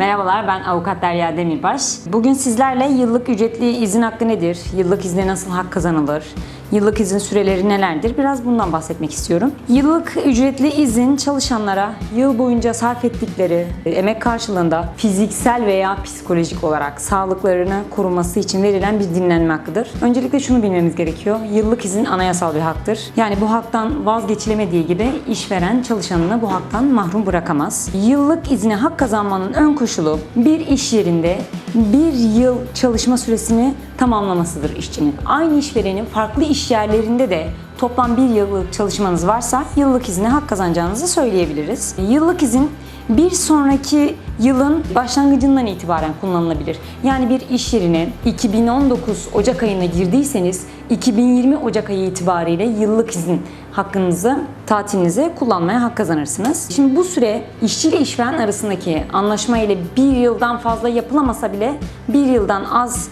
Merhabalar ben Avukat Derya Demirbaş. Bugün sizlerle yıllık ücretli izin hakkı nedir? Yıllık izne nasıl hak kazanılır? Yıllık izin süreleri nelerdir? Biraz bundan bahsetmek istiyorum. Yıllık ücretli izin çalışanlara yıl boyunca sarf ettikleri e, emek karşılığında fiziksel veya psikolojik olarak sağlıklarını koruması için verilen bir dinlenme hakkıdır. Öncelikle şunu bilmemiz gerekiyor. Yıllık izin anayasal bir haktır. Yani bu haktan vazgeçilemediği gibi işveren çalışanını bu haktan mahrum bırakamaz. Yıllık izine hak kazanmanın ön koşulu bir iş yerinde bir yıl çalışma süresini tamamlamasıdır işçinin. Aynı işverenin farklı iş yerlerinde de toplam bir yıllık çalışmanız varsa yıllık izine hak kazanacağınızı söyleyebiliriz. Yıllık izin bir sonraki yılın başlangıcından itibaren kullanılabilir. Yani bir iş yerine 2019 Ocak ayına girdiyseniz 2020 Ocak ayı itibariyle yıllık izin hakkınızı tatilinize kullanmaya hak kazanırsınız. Şimdi bu süre işçi ile işveren arasındaki anlaşma ile bir yıldan fazla yapılamasa bile bir yıldan az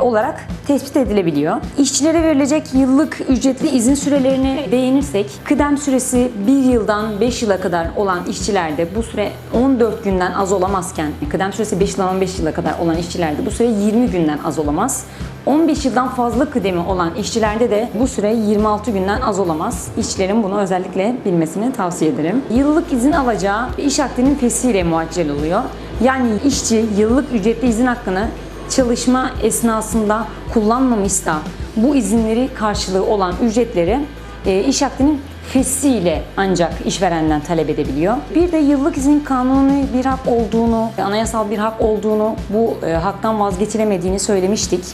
olarak tespit edilebiliyor. İşçilere verilecek yıllık ücretli izin sürelerini beğenirsek, kıdem süresi 1 yıldan 5 yıla kadar olan işçilerde bu süre 14 günden az olamazken, kıdem süresi 5 yıldan 15 yıla kadar olan işçilerde bu süre 20 günden az olamaz. 15 yıldan fazla kıdemi olan işçilerde de bu süre 26 günden az olamaz. İşçilerin bunu özellikle bilmesini tavsiye ederim. Yıllık izin alacağı iş akdinin fesiyle muaccel oluyor. Yani işçi yıllık ücretli izin hakkını çalışma esnasında kullanmamışsa bu izinleri karşılığı olan ücretleri e, iş akdinin fesiyle ancak işverenden talep edebiliyor. Bir de yıllık izin kanuni bir hak olduğunu, anayasal bir hak olduğunu, bu e, haktan vazgeçilemediğini söylemiştik.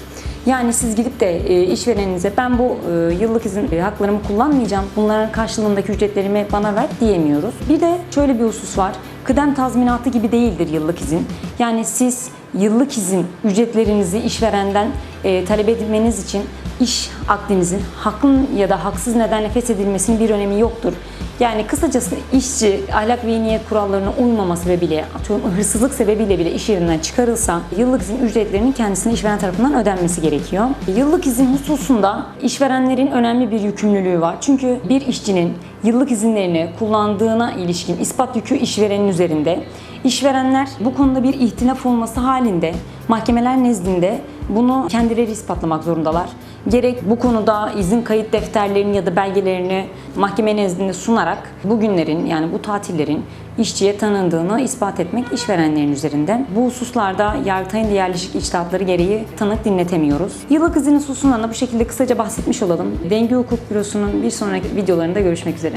Yani siz gidip de e, işvereninize ben bu e, yıllık izin e, haklarımı kullanmayacağım, bunların karşılığındaki ücretlerimi bana ver diyemiyoruz. Bir de şöyle bir husus var. Kıdem tazminatı gibi değildir yıllık izin. Yani siz yıllık izin ücretlerinizi işverenden e, talep etmeniz için iş akdinizin haklı ya da haksız nedenle feshedilmesinin bir önemi yoktur. Yani kısacası işçi ahlak ve niyet kurallarına uymama sebebiyle, atıyorum hırsızlık sebebiyle bile iş yerinden çıkarılsa yıllık izin ücretlerinin kendisine işveren tarafından ödenmesi gerekiyor. Yıllık izin hususunda işverenlerin önemli bir yükümlülüğü var. Çünkü bir işçinin yıllık izinlerini kullandığına ilişkin ispat yükü işverenin üzerinde. İşverenler bu konuda bir ihtilaf olması halinde mahkemeler nezdinde bunu kendileri ispatlamak zorundalar. Gerek bu konuda izin kayıt defterlerini ya da belgelerini mahkeme nezdinde sunarak bu günlerin yani bu tatillerin işçiye tanındığını ispat etmek işverenlerin üzerinde. Bu hususlarda Yargıtay'ın yerleşik içtihatları gereği tanık dinletemiyoruz. Yıllık izin hususundan da bu şekilde kısaca bahsetmiş olalım. Denge Hukuk Bürosu'nun bir sonraki videolarında görüşmek üzere.